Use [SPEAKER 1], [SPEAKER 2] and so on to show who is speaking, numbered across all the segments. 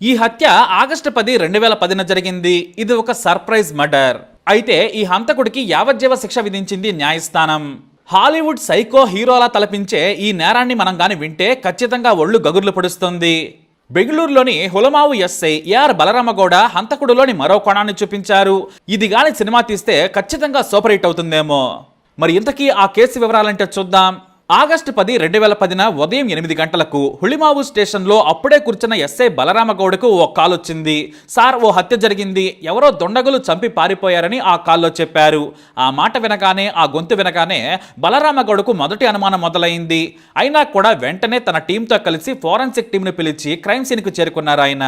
[SPEAKER 1] ఈ హత్య ఆగస్టు పది రెండు వేల పదిన జరిగింది. ఇది ఒక సర్ప్రైజ్ మర్డర్. అయితే ఈ హంతకుడికి యావజ్జీవ శిక్ష విధించింది న్యాయస్థానం. హాలీవుడ్ సైకో హీరోలా తలపించే ఈ నేరాన్ని మనం గాని వింటే ఖచ్చితంగా ఒళ్ళు గగుర్లు పొడుస్తుంది. బెంగళూరులోని హులమావు ఎస్ఐ ఏఆర్ బలరామగౌడ హంతకుడులోని మరో కోణాన్ని చూపించారు. ఇది గాని సినిమా తీస్తే ఖచ్చితంగా సూపర్ హిట్ అవుతుందేమో. మరి ఇంతకీ ఆ కేసు వివరాలంటే చూద్దాం. ఆగస్టు పది రెండు వేల పదిన ఉదయం ఎనిమిది గంటలకు హుళిమావు స్టేషన్లో అప్పుడే కూర్చున్న ఎస్ఐ బలరామగౌడకు ఓ కాల్ వచ్చింది సార్ ఓ హత్య జరిగింది. ఎవరో దొండగులు చంపి పారిపోయారని ఆ కాల్లో చెప్పారు. ఆ మాట వినగానే ఆ గొంతు వినగానే బలరామగౌడకు మొదటి అనుమానం మొదలైంది. అయినా కూడా వెంటనే తన టీంతో కలిసి ఫోరెన్సిక్ టీంను పిలిచి క్రైమ్ సీన్కు చేరుకున్నారు ఆయన.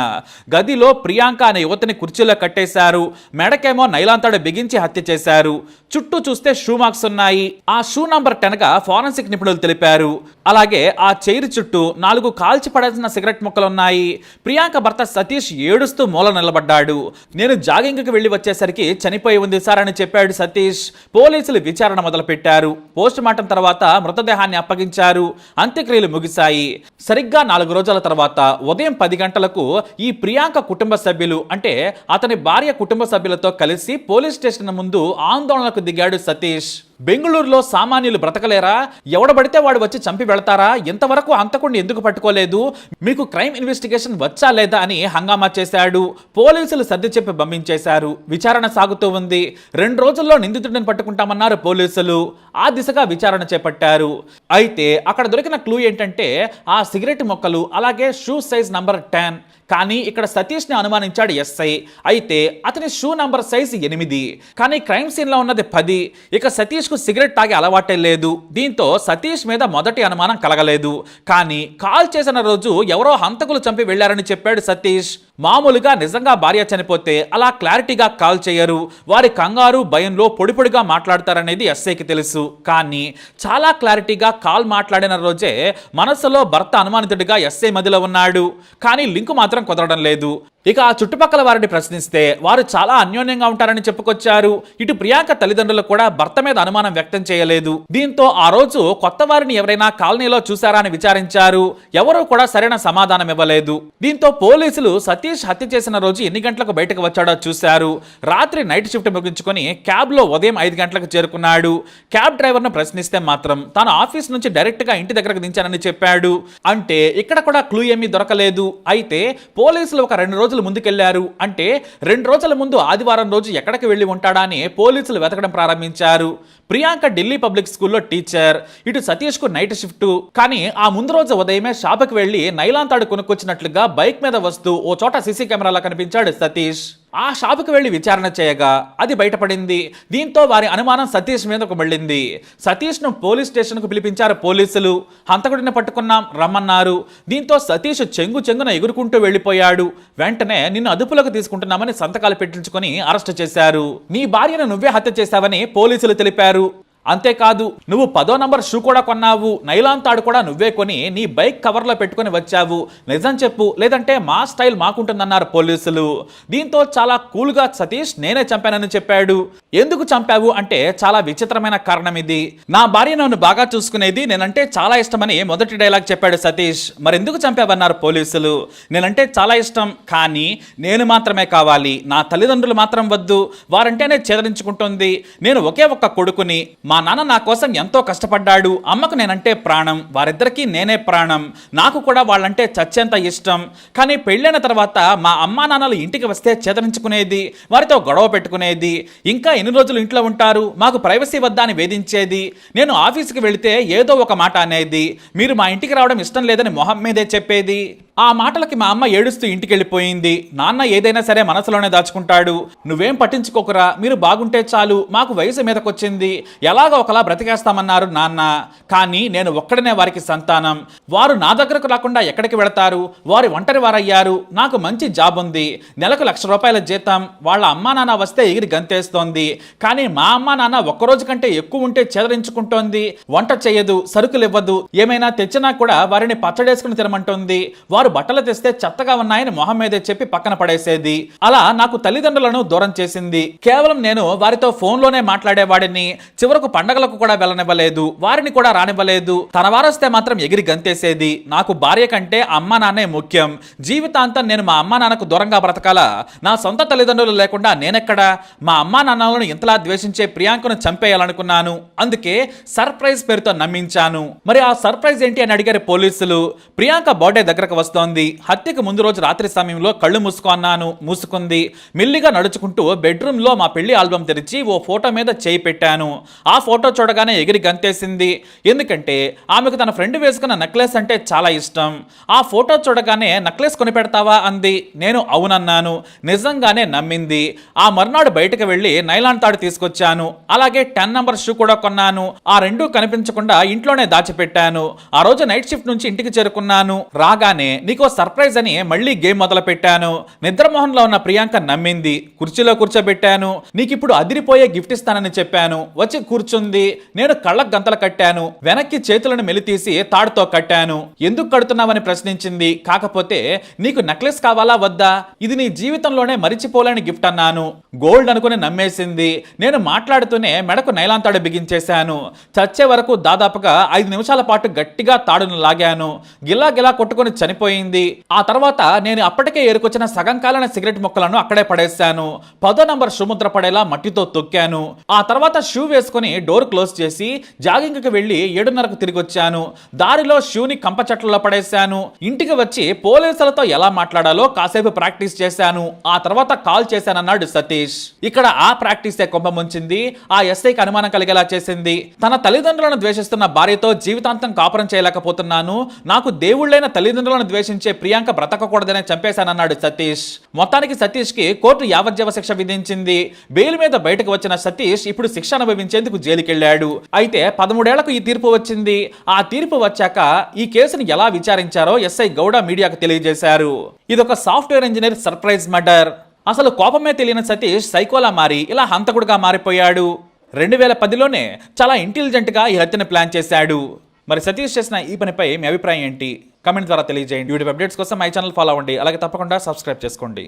[SPEAKER 1] గదిలో ప్రియాంక అనే యువతిని కుర్చీలో కట్టేశారు. మెడకేమో నైలాంతాడు బిగించి హత్య చేశారు. చుట్టూ చూస్తే షూ మార్క్స్ ఉన్నాయి. ఆ షూ నంబర్ టెన్గా ఫోరెన్సిక్ నిపుణులు తెలిపారు. అలాగే ఆ చైర్ చుట్టూ నాలుగు కాల్చి పడాల్సిన సిగరెట్ ముక్కలున్నాయి. ప్రియాంక భర్త సతీష్ ఏడుస్తూ మూల నిలబడ్డాడు. నేను జాగింగ్కి వెళ్ళి వచ్చేసరికి చనిపోయి ఉంది సార్ అని చెప్పాడు సతీష్. పోలీసులు విచారణ మొదలుపెట్టారు. పోస్ట్ మార్టం తర్వాత మృతదేహాన్ని అప్పగించారు. అంత్యక్రియలు ముగిశాయి. సరిగ్గా నాలుగు రోజుల తర్వాత ఉదయం పది గంటలకు ఈ ప్రియాంక కుటుంబ సభ్యులు అంటే అతని భార్య కుటుంబ సభ్యులతో కలిసి పోలీస్ స్టేషన్ ముందు ఆందోళనకు దిగాడు సతీష్. బెంగళూరులో సామాన్యులు బ్రతకలేరా? ఎవడబడితే వాడు వచ్చి చంపి వెళతారా? ఇంతవరకు అంతకుండా ఎందుకు పట్టుకోలేదు? మీకు క్రైమ్ ఇన్వెస్టిగేషన్ వచ్చా లేదా అని హంగామా చేశాడు. పోలీసులు సర్ది చెప్పి పంపించేశారు. విచారణ సాగుతూ ఉంది. రెండు రోజుల్లో నిందితుడిని పట్టుకుంటామన్నారు పోలీసులు. ఆ దిశగా విచారణ చేపట్టారు. అయితే అక్కడ దొరికిన క్లూ ఏంటంటే ఆ సిగరెట్ మొక్కలు అలాగే షూ సైజ్ నంబర్ టెన్. కానీ ఇక్కడ సతీష్ని అనుమానించాడు ఎస్ఐ. అయితే అతని షూ నంబర్ సైజ్ ఎనిమిది. కానీ క్రైమ్ సీన్లో ఉన్నది పది. ఇక సతీష్కు సిగరెట్ తాగే అలవాటే లేదు. దీంతో సతీష్ మీద మొదటి అనుమానం కలగలేదు. కానీ కాల్ చేసిన రోజు ఎవరో హంతకులు చంపి వెళ్ళారని చెప్పాడు సతీష్. మామూలుగా నిజంగా భార్య చనిపోతే అలా క్లారిటీగా కాల్ చేయరు. వారి కంగారు భయంలో పొడిపొడిగా మాట్లాడతారనేది ఎస్ఐకి తెలుసు. కానీ చాలా క్లారిటీగా కాల్ మాట్లాడిన రోజే మనసులో భర్త అనుమానితుడిగా ఎస్ఐ మదిలో ఉన్నాడు. కానీ లింకు మాత్రం కుదరడం లేదు. ఇక ఆ చుట్టుపక్కల వారిని ప్రశ్నిస్తే వారు చాలా అన్యోన్యంగా ఉంటారని చెప్పుకొచ్చారు. ఇటు ప్రియాంక తల్లిదండ్రులు కూడా భర్త మీద అనుమానం వ్యక్తం చేయలేదు. దీంతో ఆ రోజు కొత్త వారిని ఎవరైనా కాలనీలో చూశారా అని విచారించారు. ఎవరూ కూడా సరైన సమాధానం ఇవ్వలేదు. దీంతో పోలీసులు సతీష్ హత్య చేసిన రోజు ఎన్ని గంటలకు బయటకు వచ్చాడో చూశారు. రాత్రి నైట్ షిఫ్ట్ ముగించుకొని క్యాబ్లో ఉదయం ఐదు గంటలకు చేరుకున్నాడు. క్యాబ్ డ్రైవర్ను ప్రశ్నిస్తే మాత్రం తాను ఆఫీస్ నుంచి డైరెక్ట్గా ఇంటి దగ్గరకు దించానని చెప్పాడు. అంటే ఇక్కడ కూడా క్లూ ఏమీ దొరకలేదు. అయితే పోలీసులు ఒక రెండు రోజులు ముందుకెళ్ళారు అంటే రెండు రోజుల ముందు ఆదివారం రోజు ఎక్కడికి వెళ్ళి ఉంటాడా అని పోలీసులు వెతకడం ప్రారంభించారు. ప్రియాంక ఢిల్లీ పబ్లిక్ స్కూల్లో టీచర్ ఇటు సతీష్కు నైట్ షిఫ్ట్. కానీ ఆ ముందు రోజు ఉదయమే షాపుకి వెళ్ళి నైలాన్ తాడు కొనుక్కొచ్చినట్లుగా బైక్ మీద వస్తూ ఓ చోట సీసీ కెమెరాలో కనిపించాడు సతీష్. ఆ షాపుకి వెళ్ళి విచారణ చేయగా అది బయటపడింది. దీంతో వారి అనుమానం సతీష్ మీదకు మళ్ళింది. సతీష్ను పోలీస్ స్టేషన్కు పిలిపించారు పోలీసులు. హంతకుడిని పట్టుకున్నాం రమ్మన్నారు. దీంతో సతీష్ చెంగు చెంగున ఎగురుకుంటూ వెళ్ళిపోయాడు. వెంటనే నిన్ను అదుపులోకి తీసుకుంటున్నామని సంతకాలు పెట్టించుకొని అరెస్ట్ చేశారు. నీ భార్యను నువ్వే హత్య చేశావని పోలీసులు తెలిపారు. అంతేకాదు నువ్వు పదో నంబర్ షూ కూడా కొన్నావు నైలాన్ తాడు కూడా నువ్వే కొని నీ బైక్ కవర్లో పెట్టుకొని వచ్చావు. నిజం చెప్పు లేదంటే మా స్టైల్ మాకుంటుందన్నారు పోలీసులు. దీంతో చాలా కూల్గా సతీష్ నేనే చంపానని చెప్పాడు. ఎందుకు చంపావు అంటే చాలా విచిత్రమైన కారణం ఇది. నా భార్య నన్ను బాగా చూసుకునేది నేనంటే చాలా ఇష్టమని మొదటి డైలాగ్ చెప్పాడు సతీష్. మరెందుకు చంపావన్నారు పోలీసులు? నేనంటే చాలా ఇష్టం కానీ నేను మాత్రమే కావాలి. నా తల్లిదండ్రులు మాత్రం వద్దు. వారంటేనే చేదరించుకుంటుంది. నేను ఒకే ఒక్క కొడుకుని. మా మా నాన్న నా కోసం ఎంతో కష్టపడ్డాడు. అమ్మకు నేనంటే ప్రాణం. వారిద్దరికీ నేనే ప్రాణం. నాకు కూడా వాళ్ళంటే చచ్చేంత ఇష్టం. కానీ పెళ్ళైన తర్వాత మా అమ్మా నాన్నలు ఇంటికి వస్తే చేదరించుకునేది వారితో గొడవ పెట్టుకునేది. ఇంకా ఎన్ని రోజులు ఇంట్లో ఉంటారు? మాకు ప్రైవసీ వద్దా అని వేధించేది. నేను ఆఫీస్కి వెళితే ఏదో ఒక మాట అనేది. మీరు మా ఇంటికి రావడం ఇష్టం లేదని మొహం మీదే చెప్పేది. ఆ మాటలకి మా అమ్మ ఏడుస్తూ ఇంటికి వెళ్ళిపోయింది నాన్న ఏదైనా సరే మనసులోనే దాచుకుంటాడు. నువ్వేం పట్టించుకోకురా మీరు బాగుంటే చాలు మాకు వయసు మీదకొచ్చింది. ఎలాగో ఒకలా బ్రతికేస్తామన్నారు నాన్న. కానీ నేను ఒక్కడనే వారికి సంతానం. వారు నా దగ్గరకు రాకుండా ఎక్కడికి వెళతారు? వారి ఒంటరి వారయ్యారు. నాకు మంచి జాబ్ ఉంది. నెలకు లక్ష రూపాయల జీతం. వాళ్ళ అమ్మా నాన్న వస్తే ఎగిరి గంతేస్తోంది. కానీ మా అమ్మా నాన్న ఒక్కరోజు కంటే ఎక్కువ ఉంటే చెదరించుకుంటోంది. వంట చేయదు సరుకులు ఇవ్వదు ఏమైనా తెచ్చినా కూడా వారిని పచ్చడేసుకుని తినమంటోంది. వారు వారు బట్టలు తెస్తే చెత్తగా ఉన్నాయని మొహం మీదే చెప్పి పక్కన పడేసేది. అలా నాకు తల్లిదండ్రులను దూరం చేసింది. కేవలం నేను వారితో ఫోన్లోనే మాట్లాడేవాడిని. చివరకు పండగలకు కూడా వెళ్ళనివ్వలేదు. వారిని కూడా రానివ్వలేదు. తన వారొస్తే మాత్రం ఎగిరి గంతేసేది. నాకు భార్య కంటే అమ్మ నాన్నే ముఖ్యం. జీవితాంతం నేను మా అమ్మ నాన్నకు దూరంగా బ్రతకాలా? నా సొంత తల్లిదండ్రులు లేకుండా నేనెక్కడా? మా అమ్మా నాన్నలను ఇంతలా ద్వేషించే ప్రియాంకను చంపేయాలనుకున్నాను. అందుకే సర్ప్రైజ్ పేరుతో నమ్మించాను. మరి ఆ సర్ప్రైజ్ ఏంటి అని అడిగారు పోలీసులు. ప్రియాంక బర్త్డే దగ్గరకు వస్తోంది హత్యకు ముందు రోజు రాత్రి సమయంలో కళ్ళు మూసుకున్నాను మూసుకుంది. మెల్లిగా నడుచుకుంటూ బెడ్రూమ్లో మా పెళ్ళి ఆల్బమ్ తెరిచి ఓ ఫోటో మీద చేయి పెట్టాను. ఆ ఫోటో చూడగానే ఎగిరి గంతేసింది. ఎందుకంటే ఆమెకు తన ఫ్రెండ్ వేసుకున్న నెక్లెస్ అంటే చాలా ఇష్టం. ఆ ఫోటో చూడగానే నెక్లెస్ కొనిపెడతావా? అంది. నేను అవునన్నాను. నిజంగానే నమ్మింది. ఆ మర్నాడు బయటకు వెళ్ళి నైలాన్ తాడు తీసుకొచ్చాను. అలాగే టెన్ నంబర్ షూ కూడా కొన్నాను. ఆ రెండూ కనిపించకుండా ఇంట్లోనే దాచిపెట్టాను. ఆ రోజు నైట్ షిఫ్ట్ నుంచి ఇంటికి చేరుకున్నాను. రాగానే నీకో సర్ప్రైజ్ అని మళ్ళీ గేమ్ మొదలు పెట్టాను నిద్రమోహన్లో ఉన్న ప్రియాంక నమ్మింది. కుర్చీలో కూర్చోబెట్టాను. నీకిప్పుడు అదిరిపోయే గిఫ్ట్ ఇస్తానని చెప్పాను. వచ్చి కూర్చుంది. నేను కళ్ళకు గంతలు కట్టాను. వెనక్కి చేతులను మెలితీసి తాడుతో కట్టాను. ఎందుకు కడుతున్నావని ప్రశ్నించింది. కాకపోతే నీకు నెక్లెస్ కావాలా వద్దా? ఇది నీ జీవితంలోనే మరిచిపోలేని గిఫ్ట్ అన్నాను. గోల్డ్ అనుకుని నమ్మేసింది. నేను మాట్లాడుతూనే మెడకు నైలాన్ తాడు బిగించేశాను. చచ్చే వరకు దాదాపుగా ఐదు నిమిషాల పాటు గట్టిగా తాడును లాగాను. గిలా గిలా కొట్టుకొని చనిపోయింది. ఆ తర్వాత నేను అప్పటికే ఏరుకొచ్చిన సగం కాలిన సిగరెట్ ముక్కలను అక్కడే పడేశాను. పదో నంబర్ షూ ముద్ర పడేలా మట్టితో తొక్కాను. ఆ తర్వాత షూ వేసుకుని డోర్ క్లోజ్ చేసి జాగింగ్కి వెళ్ళి ఏడున్నరకు తిరిగి వచ్చాను దారిలో షూని కంప చెట్లలో పడేశాను. ఇంటికి వచ్చి పోలీసులతో ఎలా మాట్లాడాలో కాసేపు ప్రాక్టీస్ చేశాను. ఆ తర్వాత కాల్ చేశానన్నాడు సతీష్. ఇక్కడ ఆ ప్రాక్టీసే కొంప ముంచింది. ఆ ఎస్ఐకి అనుమానం కలిగేలా చేసింది. తన తల్లిదండ్రులను ద్వేషిస్తున్న భార్యతో జీవితాంతం కాపురం చేయలేకపోతున్నాను. నాకు దేవుళ్ళైన తల్లిదండ్రులను ద్వేషించే ప్రియాంక బ్రతకకూడదనే చంపేశానన్నాడు సతీష్. మొత్తానికి సతీష్కి కోర్టు యావజ్జీవ శిక్ష విధించింది. బెయిల్ మీద బయటకు వచ్చిన సతీష్ ఇప్పుడు శిక్ష అనుభవించేందుకు జైలుకెళ్ళాడు అయితే పదమూడేళ్ళకు ఈ తీర్పు వచ్చింది. ఆ తీర్పు వచ్చాక ఈ కేసును ఎలా విచారించారో ఎస్ఐ గౌడ మీడియాకు తెలియజేశారు. ఇదొక సాఫ్ట్వేర్ ఇంజనీర్ సర్ప్రైజ్ మర్డర్. అసలు కోపమే తెలియని సతీష్ సైకోలా మారి ఇలా హంతకుడుగా మారిపోయాడు. రెండు వేల పదిలోనే చాలా ఇంటెలిజెంట్గా ఈ హత్యను ప్లాన్ చేశాడు. మరి సతీష్ చేసిన ఈ పనిపై మీ అభిప్రాయం ఏంటి? కమెంట్ ద్వారా తెలియజేయండి. వీడియో అప్డేట్స్ కోసం మై ఛానల్ ఫాలో అవ్వండి. అలాగే తప్పకుండా సబ్స్క్రైబ్ చేసుకోండి.